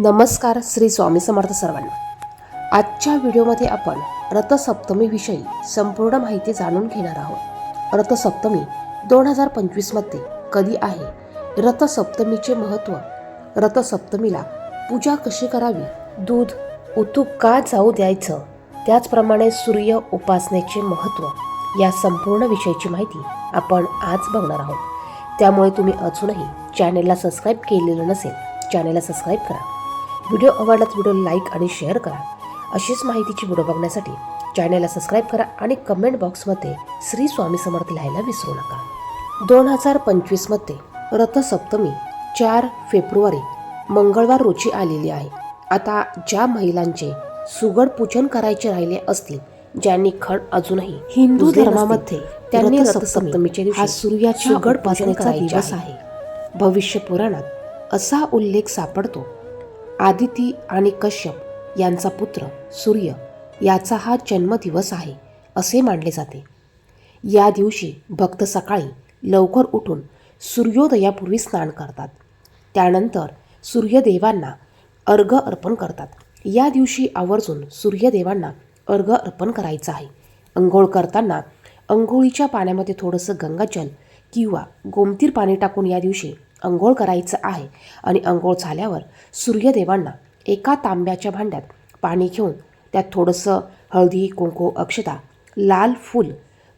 नमस्कार श्री स्वामी समर्थ सर्वांना. आजच्या व्हिडिओमध्ये आपण रथसप्तमीविषयी संपूर्ण माहिती जाणून घेणार आहोत. रथसप्तमी दोन हजार पंचवीसमध्ये कधी आहे? रथसप्तमीचे महत्त्व रथसप्तमीला पूजा कशी करावी? दूध उतूक का जाऊ द्यायचं? त्याचप्रमाणे सूर्य उपासनेचे महत्त्व या संपूर्ण विषयाची माहिती आपण आज बघणार आहोत. त्यामुळे तुम्ही अजूनही चॅनेलला सबस्क्राईब केलेलं नसेल चॅनेलला सबस्क्राईब करा. व्हिडिओ आवडलाच व्हिडिओ लाईक आणि शेअर करा. अशीच माहितीची व्हिडिओ बघण्यासाठी चॅनेलला सबस्क्राईब करा आणि कमेंट बॉक्समध्ये श्री स्वामी समर्थ लिहायला विसरू नका. दोन हजार पंचवीसमध्ये रथसप्तमी चार फेब्रुवारी मंगळवार रोजी आलेली आहे. आता ज्या महिलांचे सुगड पूजन करायचे राहिले असतील ज्यांनी खण अजूनही हिंदू धर्मामध्ये त्यांनी रथसप्तमी रथसप्तमीच्या दिवशी हा सूर्याच्या सुगड पूजन करायचे दिवस आहे. भविष्य पुराणात असा उल्लेख सापडतो आदिती आणि कश्यप यांचा पुत्र सूर्य याचा हा जन्मदिवस आहे असे मानले जाते. या दिवशी भक्त सकाळी लवकर उठून सूर्योदयापूर्वी स्नान करतात. त्यानंतर सूर्यदेवांना अर्घ अर्पण करतात. या दिवशी आवर्जून सूर्यदेवांना अर्घ अर्पण करायचं आहे. अंघोळ करताना अंघोळीच्या पाण्यामध्ये थोडंसं गंगाजल किंवा गोमतीर पाणी टाकून या दिवशी अंघोळ करायचं आहे. आणि अंघोळ झाल्यावर सूर्यदेवांना एका तांब्याच्या भांड्यात पाणी घेऊन त्यात थोडंसं हळदी कुंकू अक्षता लाल फूल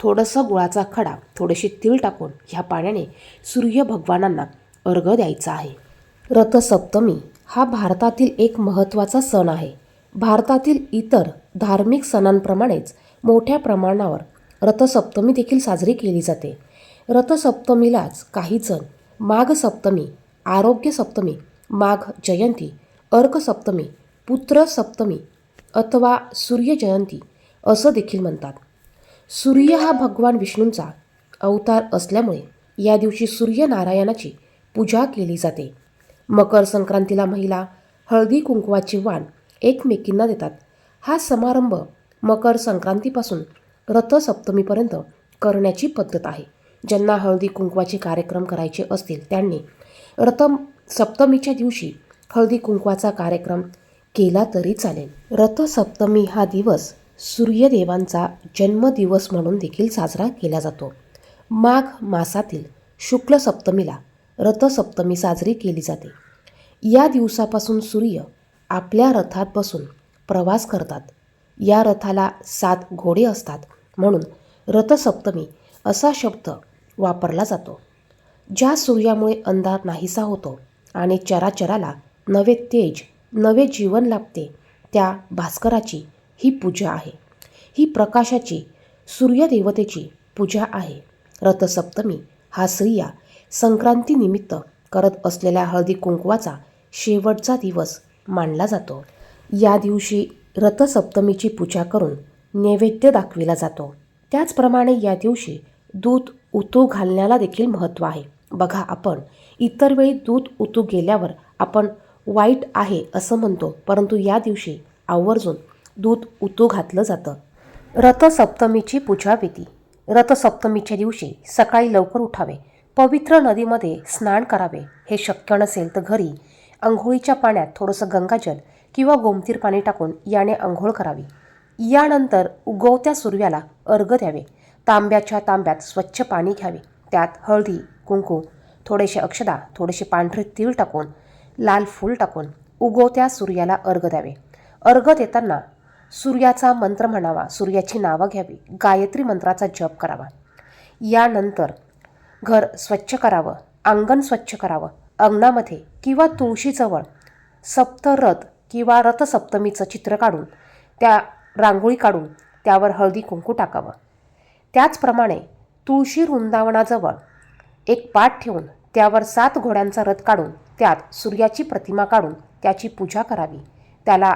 थोडंसं गुळाचा खडा थोडेसे तीळ टाकून ह्या पाण्याने सूर्य भगवानांना अर्घ द्यायचा आहे. रथसप्तमी हा भारतातील एक महत्त्वाचा सण आहे. भारतातील इतर धार्मिक सणांप्रमाणेच मोठ्या प्रमाणावर रथसप्तमी देखील साजरी केली जाते. रथसप्तमीलाच काही माघ सप्तमी आरोग्य सप्तमी माघ जयंती अर्क सप्तमी पुत्र सप्तमी अथवा सूर्य जयंती असं देखील म्हणतात. सूर्य हा भगवान विष्णूंचा अवतार असल्यामुळे या दिवशी सूर्यनारायणाची पूजा केली जाते. मकर संक्रांतीला महिला हळदी कुंकवाची वाण एकमेकींना देतात. हा समारंभ मकर संक्रांतीपासून रथसप्तमीपर्यंत करण्याची पद्धत आहे. ज्यांना हळदी कुंकवाचे कार्यक्रम करायचे असतील त्यांनी रथ सप्तमीच्या दिवशी हळदी कुंकवाचा कार्यक्रम केला तरी चालेल. रथसप्तमी हा दिवस सूर्यदेवांचा जन्मदिवस म्हणून देखील साजरा केला जातो. माघ मासातील शुक्ल सप्तमीला रथसप्तमी साजरी केली जाते. या दिवसापासून सूर्य आपल्या रथात बसून प्रवास करतात. या रथाला सात घोडे असतात म्हणून रथसप्तमी असा शब्द वापरला जातो. ज्या सूर्यामुळे अंधार नाहीसा होतो आणि चराचराला नवे तेज नवे जीवन लाभते त्या भास्कराची ही पूजा आहे. ही प्रकाशाची सूर्यदेवतेची पूजा आहे. रथसप्तमी हा स्त्रिया संक्रांतीनिमित्त करत असलेल्या हळदी कुंकवाचा शेवटचा दिवस मानला जातो. या दिवशी रथसप्तमीची पूजा करून नैवेद्य दाखविला जातो. त्याचप्रमाणे या दिवशी दूध उतू घालण्याला देखील महत्त्व आहे. बघा आपण इतर वेळी दूध उतू गेल्यावर आपण वाईट आहे असं म्हणतो परंतु या दिवशी आवर्जून दूध उतू घातलं जातं. रथसप्तमीची पूजाविधी रथसप्तमीच्या दिवशी सकाळी लवकर उठावे. पवित्र नदीमध्ये स्नान करावे. हे शक्य नसेल तर घरी आंघोळीच्या पाण्यात थोडंसं गंगाजल किंवा गोमतीर पाणी टाकून याने आंघोळ करावी. यानंतर उगवत्या सूर्याला अर्घ द्यावे. तांब्याच्या तांब्यात स्वच्छ पाणी घ्यावे. त्यात हळदी कुंकू थोडेसे अक्षदा थोडेसे पांढरे तीळ टाकून लाल फूल टाकून उगवत्या सूर्याला अर्घ द्यावे. अर्घ देताना सूर्याचा मंत्र म्हणावा सूर्याची नावं घ्यावी गायत्री मंत्राचा जप करावा. यानंतर घर स्वच्छ करावं अंगण स्वच्छ करावं अंगणामध्ये किंवा तुळशीजवळ सप्तरथ किंवा रथसप्तमीचं चित्र काढून त्या रांगोळी काढून त्यावर हळदी कुंकू टाकावं. त्याचप्रमाणे तुळशी वृंदावनाजवळ एक पाट ठेवून त्यावर सात घोड्यांचा रथ काढून त्यात सूर्याची प्रतिमा काढून त्याची पूजा करावी. त्याला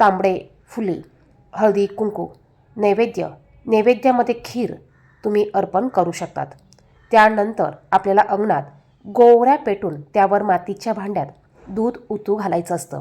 तांबडे फुले हळदी कुंकू नैवेद्य नैवेद्यामध्ये खीर तुम्ही अर्पण करू शकतात. त्यानंतर आपल्याला अंगणात गोवऱ्या पेटून त्यावर मातीच्या भांड्यात दूध उतू घालायचं असतं.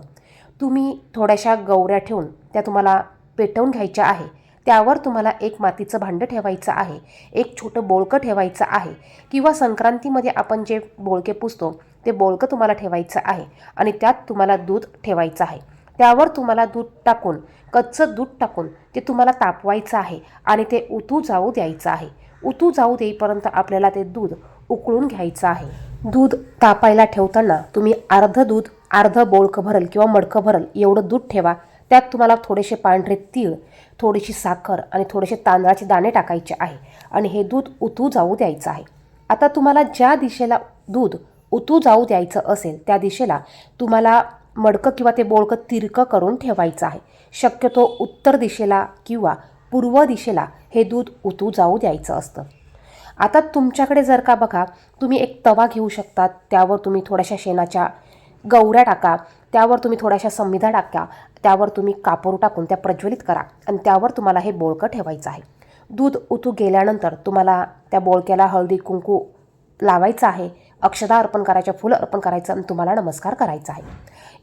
तुम्ही थोड्याशा गवऱ्या ठेवून त्या तुम्हाला पेटवून घ्यायच्या आहे. त्यावर तुम्हाला एक मातीचं भांडं ठेवायचं आहे. एक छोटं बोळकं ठेवायचं आहे. किंवा संक्रांतीमध्ये आपण जे बोळके पुसतो ते बोळकं तुम्हाला ठेवायचं आहे. आणि त्यात तुम्हाला दूध ठेवायचं आहे. त्यावर तुम्हाला दूध टाकून कच्चं दूध टाकून ते तुम्हाला तापवायचं आहे आणि ते उतू जाऊ द्यायचं आहे. उतू जाऊ देईपर्यंत आपल्याला ते दूध उकळून घ्यायचं आहे. दूध तापायला ठेवताना तुम्ही अर्ध दूध अर्ध बोळकं भरल किंवा मडकं भरल एवढं दूध ठेवा. त्यात तुम्हाला थोडेसे पांढरे तीळ थोडीशी साखर आणि थोडेसे तांदळाचे दाणे टाकायचे आहे आणि हे दूध उतू जाऊ द्यायचं आहे. आता तुम्हाला ज्या दिशेला दूध उतू जाऊ द्यायचं असेल त्या दिशेला तुम्हाला मडकं किंवा ते बोळकं तिरकं करून ठेवायचं आहे. शक्यतो उत्तर दिशेला किंवा पूर्व दिशेला हे दूध उतू जाऊ द्यायचं असतं. आता तुमच्याकडे जर का बघा तुम्ही एक तवा घेऊ शकता त्यावर तुम्ही थोड्याशा शेणाच्या गौऱ्या टाका त्यावर तुम्ही थोड्याशा संविधा टाका त्यावर तुम्ही कापूर टाकून त्या प्रज्वलित करा आणि त्यावर तुम्हाला हे बोळकं ठेवायचं आहे. दूध उतू गेल्यानंतर तुम्हाला त्या बोळक्याला हळदी कुंकू लावायचं आहे अक्षदा अर्पण करायच्या फुलं अर्पण करायचं आणि तुम्हाला नमस्कार करायचा आहे.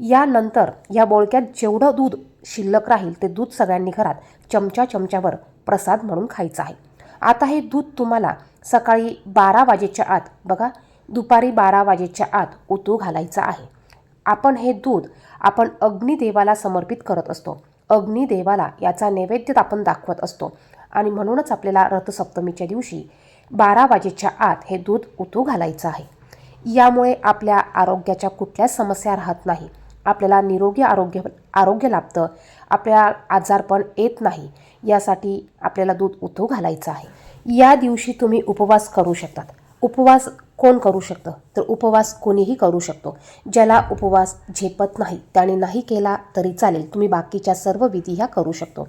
यानंतर या बोळक्यात जेवढं दूध शिल्लक राहील ते दूध सगळ्यांनी घरात चमचा चमच्यावर प्रसाद म्हणून खायचं आहे. आता हे दूध तुम्हाला सकाळी बारा वाजेच्या आत बघा दुपारी बारा वाजेच्या आत उतू घालायचं आहे. आपण हे दूध आपण अग्निदेवाला समर्पित करत असतो. अग्निदेवाला याचा नैवेद्य आपण दाखवत असतो. आणि म्हणूनच आपल्याला रथसप्तमीच्या दिवशी बारा वाजेच्या आत हे दूध उतू घालायचं आहे. यामुळे आपल्या आरोग्याच्या कुठल्याच समस्या राहत नाही. आपल्याला निरोगी आरोग्य आरोग्य लाभतं. आपल्या आजारपण येत नाही. यासाठी आपल्याला दूध उतू घालायचं आहे. या दिवशी तुम्ही उपवास करू शकतात. उपवास कोण करू शकतं? तर उपवास कोणीही करू शकतो. ज्याला उपवास झेपत नाही त्याने नाही केला तरी चालेल. तुम्ही बाकीच्या सर्व विधी ह्या करू शकतो.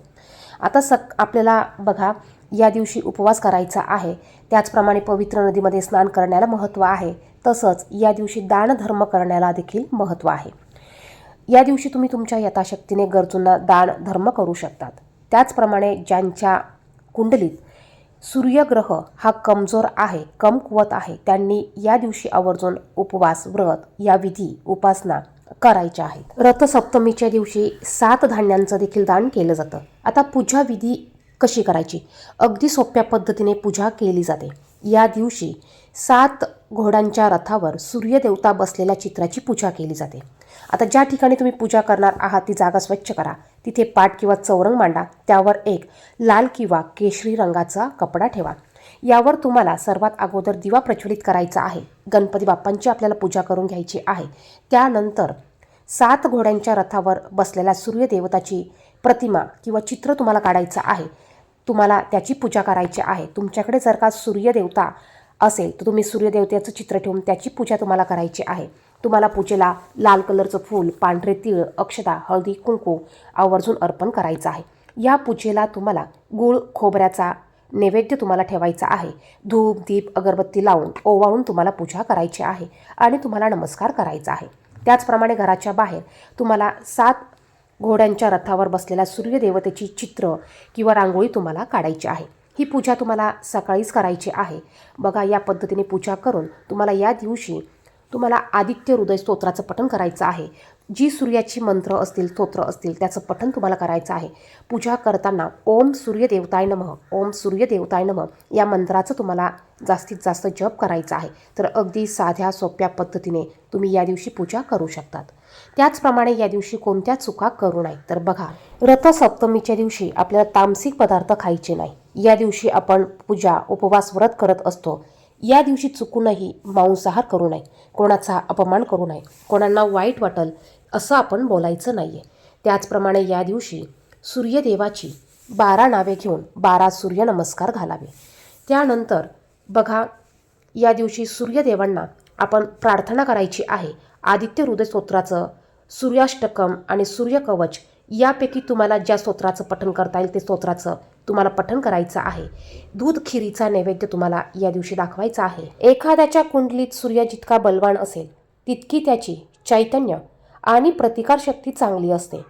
आता सक आपल्याला बघा या दिवशी उपवास करायचा आहे. त्याचप्रमाणे पवित्र नदीमध्ये स्नान करण्याला महत्त्व आहे. तसंच या दिवशी दानधर्म करण्याला देखील महत्त्व आहे. या दिवशी तुम्ही तुमच्या यथाशक्तीने गरजूंना दान धर्म करू शकतात. त्याचप्रमाणे ज्यांच्या कुंडलीत सूर्यग्रह हा कमजोर आहे कमकुवत आहे. त्यांनी या दिवशी आवर्जून उपवास व्रत या विधी उपासना करायच्या आहेत. रथसप्तमीच्या दिवशी सात धान्यांचं देखील दान केलं जातं. आता पूजा विधी कशी करायची? अगदी सोप्या पद्धतीने पूजा केली जाते. या दिवशी सात घोड्यांच्या रथावर सूर्यदेवता बसलेल्या चित्राची पूजा केली जाते. आता ज्या ठिकाणी तुम्ही पूजा करणार आहात ती जागा स्वच्छ करा. तिथे पाट किंवा चौरंग मांडा त्यावर एक लाल किंवा केशरी रंगाचा कपडा ठेवा. यावर तुम्हाला सर्वात अगोदर दिवा प्रज्वलित करायचा आहे. गणपती बाप्पांची आपल्याला पूजा करून घ्यायची आहे. त्यानंतर सात घोड्यांच्या रथावर बसलेल्या सूर्यदेवताची प्रतिमा किंवा चित्र तुम्हाला काढायचं आहे. तुम्हाला त्याची पूजा करायची आहे. तुमच्याकडे जर का सूर्यदेवता असेल तर तुम्ही सूर्यदेवतेचं चित्र ठेवून त्याची पूजा तुम्हाला करायची आहे. तुम्हाला पूजेला लाल कलरचं फूल पांढरे तीळ अक्षता हळदी कुंकू आवर्जून अर्पण करायचं आहे. या पूजेला तुम्हाला गूळ खोबऱ्याचा नैवेद्य तुम्हाला ठेवायचा आहे. धूप दीप अगरबत्ती लावून ओवाळून तुम्हाला पूजा करायची आहे आणि तुम्हाला नमस्कार करायचा आहे. त्याचप्रमाणे घराच्या बाहेर तुम्हाला सात घोड्यांच्या रथावर बसलेल्या सूर्यदेवतेची चित्र किंवा रांगोळी तुम्हाला काढायची आहे. ही पूजा तुम्हाला सकाळीच करायची आहे. बघा या पद्धतीने पूजा करून तुम्हाला या दिवशी तुम्हाला आदित्य हृदय स्तोत्राचं पठण करायचं आहे. जी सूर्याची मंत्र असतील स्तोत्र असतील त्याचं पठण तुम्हाला करायचं आहे. पूजा करताना ओम सूर्यदेवताय नमः ओम सूर्यदेवताय नमः या मंत्राचं तुम्हाला जास्तीत जास्त जप करायचा आहे. तर अगदी साध्या सोप्या पद्धतीने तुम्ही या दिवशी पूजा करू शकतात. त्याचप्रमाणे या दिवशी कोणत्या चुका करू नये? तर बघा रथसप्तमीच्या दिवशी आपल्याला तामसिक पदार्थ खायचे नाही. या दिवशी आपण पूजा उपवास व्रत करत असतो. या दिवशी चुकूनही मांसाहार करू नये. कोणाचा अपमान करू नये. कोणांना वाईट वाटल असं आपण बोलायचं नाही आहे त्याचप्रमाणे या दिवशी सूर्यदेवाची बारा नावे घेऊन बारा सूर्यनमस्कार घालावे. त्यानंतर बघा या दिवशी सूर्यदेवांना आपण प्रार्थना करायची आहे. आदित्य हृदयस्तोत्राचं सूर्याष्टकम आणि सूर्यकवच यापैकी तुम्हाला ज्या स्तोत्राचं पठण करता येईल ते स्तोत्राचं तुम्हाला पठण करायचं आहे. दूध खिरीचा नैवेद्य तुम्हाला या दिवशी दाखवायचा आहे. एखाद्याच्या कुंडलीत सूर्य जितका बलवान असेल तितकी त्याची चैतन्य आणि प्रतिकारशक्ती चांगली असते.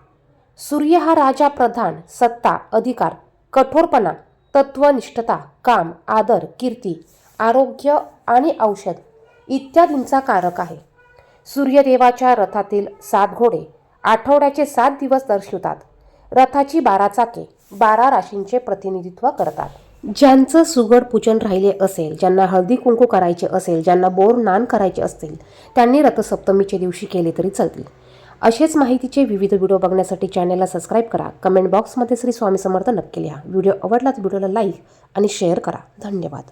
सूर्य हा राजा प्रधान सत्ता अधिकार कठोरपणा तत्वनिष्ठता काम आदर कीर्ती आरोग्य आणि औषध इत्यादींचा कारक आहे. सूर्यदेवाच्या रथातील सात घोडे आठवड्याचे सात दिवस दर्शवतात. रथाची बारा चाके बारा राशींचे प्रतिनिधित्व करतात. ज्यांचं सुगड पूजन राहिले असेल ज्यांना हळदी कुंकू करायचे असेल ज्यांना बोर नान करायचे असतील त्यांनी रथसप्तमीच्या दिवशी केले तरी चालतील. असेच माहितीचे विविध व्हिडिओ बघण्यासाठी चॅनलला सबस्क्राईब करा. कमेंट बॉक्समध्ये श्री स्वामी समर्थ नक्की लिहा. व्हिडिओ आवडला तर व्हिडिओला लाईक आणि शेअर करा. धन्यवाद.